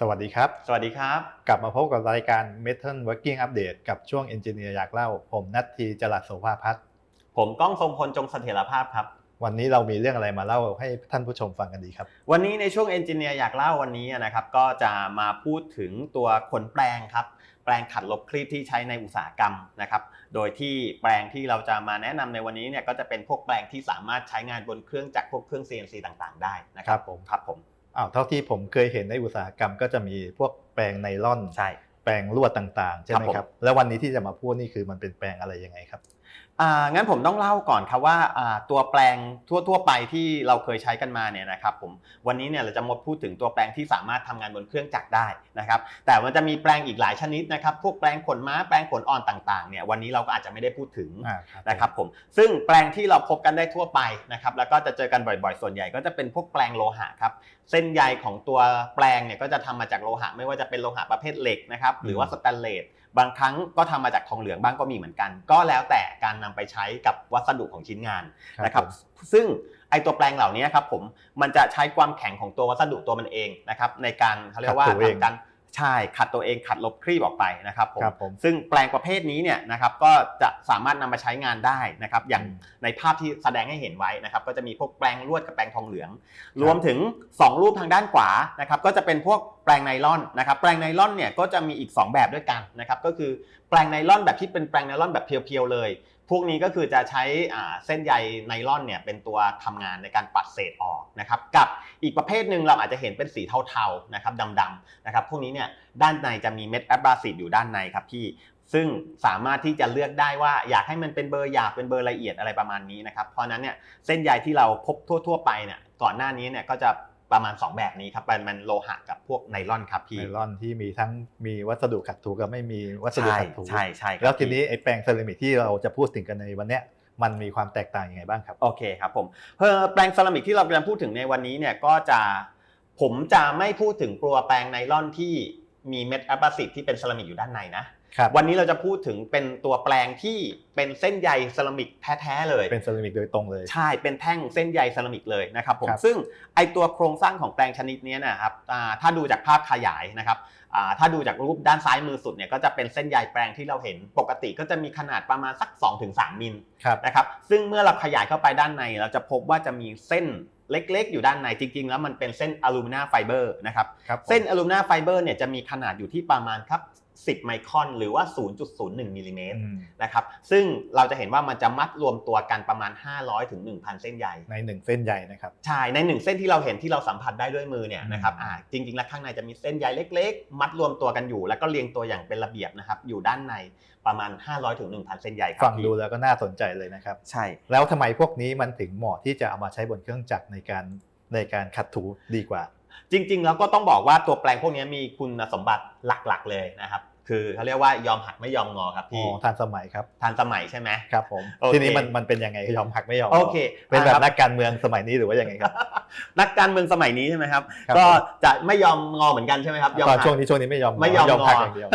สวัสดีครับ สวัสดีครับ กลับมาพบกับรายการ Metal Working Update กับช่วง Engineer อยากเล่า ผมนัททีจรัสโสภาพัฒน์ผมก้องทรงพลจงเสถียรภาพครับ วันนี้เรามีเรื่องอะไรมาเล่าให้ท่านผู้ชมฟังกันดีครับ วันนี้ในช่วงเอนจิเนียร์อยากเล่าวันนี้นะครับ ก็จะมาพูดถึงตัวขนแปลงครับ แปลงขัดลบคลีบที่ใช้ในอุตสาหกรรมนะครับ โดยที่แปลงที่เราจะมาแนะนำในวันนี้เนี่ยก็จะเป็นพวกแปลงที่สามารถใช้งานบนเครื่องจักรพวกเครื่อง CNC ต่าง ๆ ได้นะครัครับบผมครับผม อ้าวเท่าที่ผมเคยเห็นในอุตสาหกรรมก็จะมีพวกแปลงไนล่อน ใช่ แปลงลวดต่างๆ ใช่ไหมครับผมครับแล้ววันนี้ที่จะมาพูดนี่คือมันเป็นแปลงอะไรยังไงครับ อ่างั้นผมต้องเล่าก่อนครับว่าอ่าตัวแปลงทั่วๆไปที่เราเคยใช้กันมาเนี่ยนะครับผมวันนี้เนี่ยเราจะมาพูดถึงตัวแปลงที่สามารถทำงานบนเครื่องจักรได้นะครับแต่มันจะมีแปลงอีกหลายชนิดนะครับพวกแปลงขนม้าแปลงขนอ่อนต่างๆเนี่ยวันนี้เราก็อาจจะไม่ได้พูดถึงอ่าครับนะครับผมซึ่งแปลงที่เราพบกันได้ทั่วไปนะครับแล้วก็จะเจอกันบ่อยๆ ส่วนใหญ่ก็จะเป็นพวกแปลงโลหะครับเส้นใยของตัวแปลงเนี่ยก็จะทำมาจากโลหะ ไม่ว่าจะเป็นโลหะประเภทเหล็กนะครับหรือว่าสแตนเลส บางครั้งก็ทำมาจากทองเหลืองบ้างก็มีเหมือนกัน ก็แล้วแต่การนำไปใช้กับวัสดุของชิ้นงานนะครับผมซึ่งไอตัวแปลงเหล่านี้ครับผมมันจะใช้ความแข็งของตัววัสดุตัวมันเองนะครับในการเขาเรียกว่าขัดตัวเองทำการ ใช่ขัดตัวเองขัดลบครีบออกไปนะครับผมครับผมซึ่งแปลงประเภทนี้เนี่ยนะครับก็จะสามารถนำมาใช้งานได้นะครับอย่างอืมในภาพที่แสดงให้เห็นไว้นะครับก็จะมีพวกแปลงลวดกับแปลงทองเหลือง รวมถึง 2 รูปทางด้านขวานะครับก็จะเป็นพวกแปลงไนลอนนะครับแปลงไนลอนเนี่ยก็จะมีอีก 2 แบบด้วยกันนะครับก็คือแปลงไนลอนแบบที่เป็นแปลงไนลอนแบบเพียวๆเลย พวกนี้ก็คือจะใช้เส้นใยไนลอนเนี่ยเป็นตัวทำงานในการปัดเศษออกนะครับกับอีกประเภทหนึ่งเราอาจจะเห็นเป็นสีเทาๆนะครับดำๆนะครับพวกนี้เนี่ยด้านในจะมีเม็ดแอบราซีฟอยู่ด้านในครับพี่ซึ่งสามารถที่จะเลือกได้ว่าอยากให้มันเป็นเบอร์หยาบเป็นเบอร์ละเอียดอะไรประมาณนี้นะครับเพราะนั้นเนี่ยเส้นใยที่เราพบทั่ว ๆ ไปเนี่ยก่อนหน้านี้เนี่ยก็จะ ประมาณ 2 แบบนี้ครับเป็นมันโลหะกับพวกไนลอนครับพี่ไนล่อนที่มีทั้งมีวัสดุขัดถูกับไม่มีวัสดุใช่ขัดถูใช่ใช่ครับแล้วทีพี่นี้ไอ้แปลงเซรามิกที่เราจะพูดถึงกันในวันเนี้ยมันมีความแตกต่างยังไงบ้างครับโอเคครับผมเอ่อแปลงเซรามิกที่เรากำลังพูดถึงในวันนี้เนี่ยก็จะผมจะไม่พูดถึงตัวแปลงไนลอนที่มีเม็ดแอปราซิตที่เป็นเซรามิกอยู่ด้านในนะครับ วันนี้เราจะพูดถึงเป็นตัวแปลงที่เป็นเส้นใยเซรามิกแท้ๆเลยเป็นเซรามิกโดยตรงเลย ใช่เป็นแท่งเส้นใยเซรามิกเลยนะครับผมครับซึ่งไอตัวโครงสร้างของแปลงชนิดนี้นะครับอ่าถ้าดูจากภาพขยายนะครับอ่าถ้าดูจากรูปด้านซ้ายมือสุดเนี่ยก็จะเป็นเส้นใยแปลงที่เราเห็นปกติก็จะมีขนาดประมาณสัก 2-3 มิลครับนะครับซึ่งเมื่อเราขยายเข้าไปด้านในเราจะพบว่าจะมีเส้นเล็กๆ อยู่ด้านในจริงๆ แล้วมันเป็นเส้นอลูมิเนียมไฟเบอร์นะครับครับผมเส้นอลูมิเนียมไฟเบอร์เนี่ยจะมีขนาดอยู่ที่ประมาณครับ 10 ไมครอน หรือว่า 0.01มิลลิเมตรอืมนะครับ ซึ่งเราจะเห็นว่ามันจะมัดรวมตัวกันประมาณ 500ถึง1,000 เส้นใยในหนึ่งเส้นใหญ่นะครับ ใช่ ในหนึ่งเส้นที่เราเห็นที่เราสัมผัสได้ด้วยมือเนี่ยอืมนะครับอ่าจริงๆ แล้วข้างในจะมีเส้นใยเล็ก ๆ มัดรวมตัวกันอยู่ แล้วก็เรียงตัวอย่างเป็นระเบียบนะครับ อยู่ด้านในประมาณ 500ถึง1,000 เส้นใยครับฟังดูพี่แล้วก็น่าสนใจเลยนะครับ ใช่ แล้วทำไมพวกนี้มันถึงเหมาะที่จะเอามาใช้บนเครื่องจักรในการในการขัดถูดีกว่า จริงๆ แล้วก็ต้องบอกว่าตัวแปลงพวกนี้มีคุณสมบัติหลักๆ เลยนะครับ คือเขาเรียกว่ายอมหักไม่ยอมงอครับอ๋พี่อทันสมัยครับทันสมัยใช่ไหมครับผมโอเคทีนี้มันมันเป็นยังไงยอมหักไม่ยอมโอเคเป็นแบบอ่านักการเมืองสมัยนี้หรือว่ายังไงครับ นักการเมืองสมัยนี้ใช่ไหมครับครับก็จะไม่ยอมงอเหมือนกันใช่ไหมครับยอมตอนหักช่วงนี้ช่วงนี้ไม่ยอมไม่ยอมหักงออย่างเดียว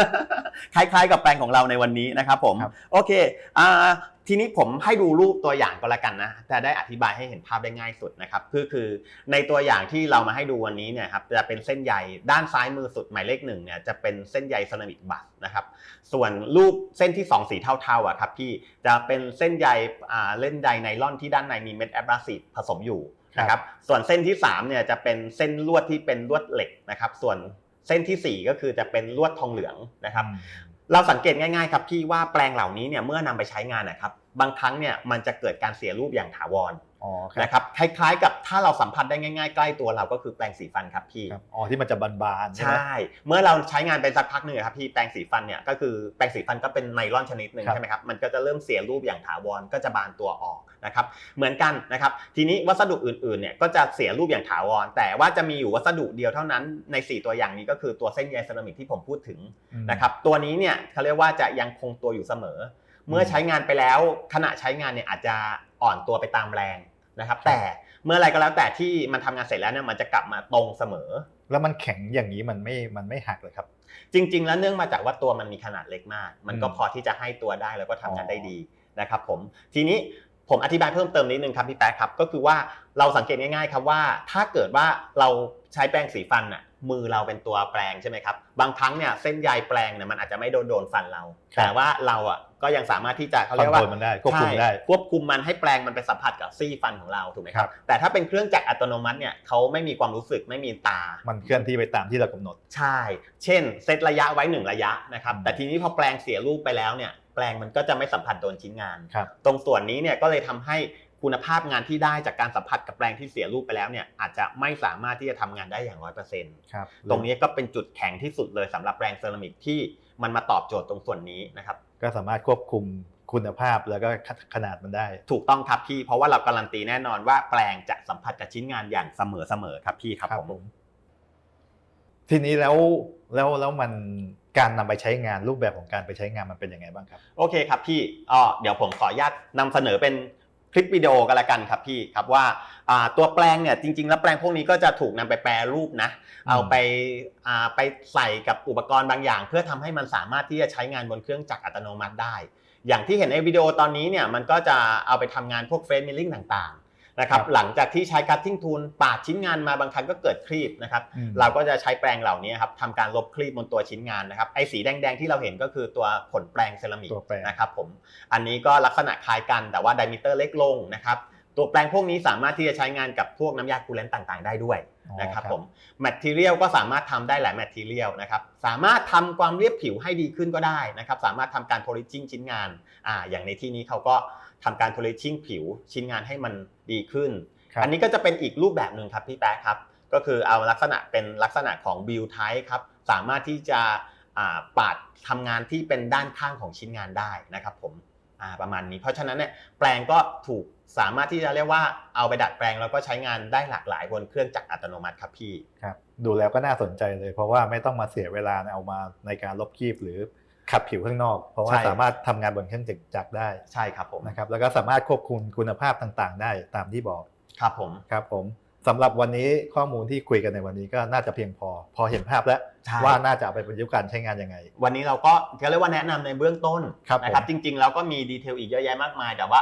คล้ายๆ กับแปลงของเราในวันนี้นะครับผมครับโอเคอ่า ทีนี้ผมให้ดูรูปตัวอย่างก็แล้วกันนะจะได้อธิบายให้เห็นภาพได้ง่ายสุดนะครับคือคือในตัวอย่างที่เรามาให้ดูวันนี้เนี่ยครับจะเป็นเส้นใยด้านซ้ายมือสุดหมายเลขหนึ่งเนี่ยจะเป็นเส้นใยเซรามิกบัสนะครับส่วนรูปเส้นที่สองสีเทาๆอะครับพี่จะเป็นเส้นใยอ่าเล่นใยไนลอนที่ด้านในมีเม็ดแอบราซีฟผสมอยู่นะครับส่วนเส้นที่สามเนี่ยจะเป็นเส้นลวดที่เป็นลวดเหล็กนะครับส่วนเส้นที่สี่ก็คือจะเป็นลวดทองเหลืองนะครับเราสังเกตง่ายๆครับพี่ว่าแปลงเหล่านี้เนี่ยเมื่อนำไปใช้งานนะครับ บางครั้งเนี่ยมันจะเกิดการเสียรูปอย่างถาวรอ๋อครับนะครับคล้ายๆ กับถ้าเราสัมผัสได้ง่ายๆ ใกล้ตัวเราก็คือแปรงสีฟันครับพี่ครับอ๋อที่มันจะบานๆใช่ใชไหม่เมื่อเราใช้งานไปสักพักหนึ่งอะครับพี่แปรงสีฟันเนี่ยก็คือแปรงสีฟันก็เป็นไนลอนชนิดหนึ่งครับใช่ไหมครับมันก็จะเริ่มเสียรูปอย่างถาวรก็จะบานตัวออกนะครับเหมือนกันนะครับทีนี้วัสดุอื่นๆเนี่ยก็จะเสียรูปอย่างถาวร แต่ว่าจะมีอยู่วัสดุเดียวเท่านั้นใน 4 ตัวอย่างนี้ก็คือตัวเส้นใยเซรามิกที่ผมพูดถึงอืมนะครับตัวนี้เนี่ยเขาเรียกว่าจะยังคงตัวอยู่เสมอ เมื่อใช้งานไปแล้วขณะใช้งานเนี่ยอาจจะอ่อนตัวไปตามแรงนะครับ แต่เมื่อไรก็แล้วแต่ที่มันทำงานเสร็จแล้วเนี่ยมันจะกลับมาตรงเสมอ แล้วมันแข็งอย่างนี้มันไม่มันไม่หักเลยครับ จริง ๆ แล้วเนื่องมาจากว่าตัวมันมีขนาดเล็กมาก มันก็อืมพอที่จะให้ตัวได้แล้วก็ทำงานอ๋อได้ดีนะครับผมทีนี้ ผมอธิบายเพิ่มเติมนิดนึงครับพี่แป๊ะครับก็คือว่าเราสังเกตง่ายๆครับว่า ถ้าเกิดว่าเราใช้แปรงสีฟันอะมือเราเป็นตัวแปรงใช่ไหมครับบางครั้งเนี่ยเส้นใยแปรงเนี่ยมันอาจจะไม่โดนโดนฟันเราครับแต่ว่าเราอะก็ยังสามารถที่จะคอเขานเรียกโทรว่าลมันได้ควบคุมได้ใช่ควบคุมมันให้แปรงมันไปสัมผัสกับซี่ฟันของเราถูกไหมคครัรับบแต่ถ้าเป็นเครื่องจักรอัตโนมัติเนี่ยเขาไม่มีความรู้สึกไม่มีตา มันเคลื่อนที่ไปตามที่เรากำหนด ใช่ เช่น เซตระยะไว้หนึ่งระยะนะครับอืมแต่ทีนี้พอแปลงเสียรูปไปแล้วเนี่ยแป ลงมันก็จะไม่สัมผัสโดนชิ้นงาน ครับ ตรงส่วนนี้เนี่ยก็เลยทำให้คุณภาพงานที่ได้จากการสัมผัสกับแปลงที่เสียรูปไปแล้วเนี่ยอาจจะไม่สามารถที่จะทำงานได้อย่างร้อยเปอร์เซ็นต์ ครับตรงนี้ก็เป็นจุดแข็งที่สุดเลยสำหรับแปลงเซรามิกที่มันมาตอบโจทย์ตรงส่วนนี้นะครับ ก็สามารถควบคุมคุณภาพแล้วก็ขนาดมันได้ ถูกต้องครับพี่ เพราะว่าเราการันตีแน่นอนว่าแปลงจะสัมผัสกับชิ้นงานอย่างเสมอเสมอๆครับพี่ครับผม ทีนี้แล้วแล้วแล้วมัน การนำไปใช้งานรูปแบบของการไปใช้งานมันเป็นยังไงบ้างครับโอเคครับพี่อ๋อเดี๋ยวผมขออนุญาตนำเสนอเป็นคลิปวิดีโอกันละกันครับพี่ครับว่าอ่าตัวแปลงเนี่ยจริง ๆ แล้วแปลงพวกนี้ก็จะถูกนำไปแปรรูปนะอืมเอาไปอ่าไปใส่กับอุปกรณ์บางอย่าง เพื่อทำให้มันสามารถที่จะใช้งานบนเครื่องจักรอัตโนมัติได้ อย่างที่เห็นในวิดีโอตอนนี้เนี่ยมันก็จะเอาไปทำงานพวกเฟรมมิลลิ่งต่างๆ นะครับครับหลังจากที่ใช้คัตติ้งทูลปาดชิ้นงานมาบางครั้งก็เกิดครีบนะครับอืมเราก็จะใช้แปรงเหล่านี้ครับทำการลบครีบบนตัวชิ้นงานนะครับไอ้สีแดงๆที่เราเห็นก็คือตัวผลแปรงเซรามิกตัวแปรงนะครับผมอันนี้ก็ลักษณะคล้ายกันแต่ว่าไดมิเตอร์เล็กลงนะครับตัวแปรงพวกนี้สามารถที่จะใช้งานกับพวกน้ำยาคูลเลนต์ต่างๆ ได้ด้วยอ๋อนะครับผมแมทเทียลก็สามารถทำได้หลายแมทเทียลนะครับสามารถทำความเรียบผิวให้ดีขึ้นก็ได้นะครับสามารถทำการโพลิชิ่งชิ้นงานอ่าอย่างในที่นี้เขาก็ ทำการโพลิชิ่งผิว ชิ้นงานให้มันดีขึ้นครับอันนี้ก็จะเป็นอีกรูปแบบหนึ่งครับพี่แป๊ะครับ ก็คือเอาลักษณะเป็นลักษณะของบิลไทป์ครับสามารถที่จะอ่าปาดทำงานที่เป็นด้านข้างของชิ้นงานได้นะครับผมอ่าประมาณนี้ เพราะฉะนั้นเนี่ยแปลงก็ถูกสามารถที่จะเรียกว่าเอาไปดัดแปลงแล้วก็ใช้งานได้หลากหลายบนเครื่องจักรอัตโนมัติครับพี่ครับดูแล้วก็น่าสนใจเลยเพราะว่าไม่ต้องมาเสียเวลาเอามาในการลบครีบหรือ ขับผิวข้างนอก เพราะว่าใช่ สามารถทำงานบนเครื่องจักรได้ใช่ครับผมนะครับแล้วก็สามารถควบคุมคุณภาพต่างๆ ได้ตามที่บอกครับผมครับผมสำหรับวันนี้ข้อมูลที่คุยกันในวันนี้ก็น่าจะเพียงพอ พอเห็นภาพแล้วใช่ว่าน่าจะเอาไปประยุกต์การใช้งานยังไง วันนี้เราก็เรียกว่าแนะนำในเบื้องต้นครับนะครับ ผม จริง ๆ แล้วก็มีดีเทลอีกเยอะแยะมากมาย แต่ว่า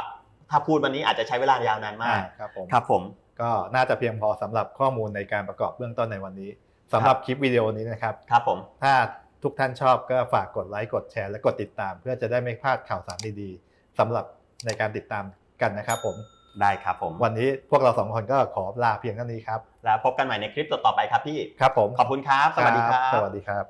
ถ้าพูดวันนี้อาจจะใช้เวลายาวนานมาอ่ากครับผม ครับผม ก็น่าจะเพียงพอสำหรับข้อมูลในการประกอบเบื้องต้นในวันนี้สำหรับคลิปวิดีโอนี้นะครับ ครับผม ถ้า ทุกท่านชอบก็ฝากกดไลค์กดแชร์และกดติดตาม เพื่อจะได้ไม่พลาดข่าวสารดีๆสำหรับในการติดตามกันนะครับผมได้ครับผม วันนี้พวกเราสองคนก็ขอลาเพียงเท่านี้ครับ แล้วพบกันใหม่ในคลิปต่อๆไปครับพี่ครับผมขอบคุณครับ สวัสดีครับ สวัสดีครับ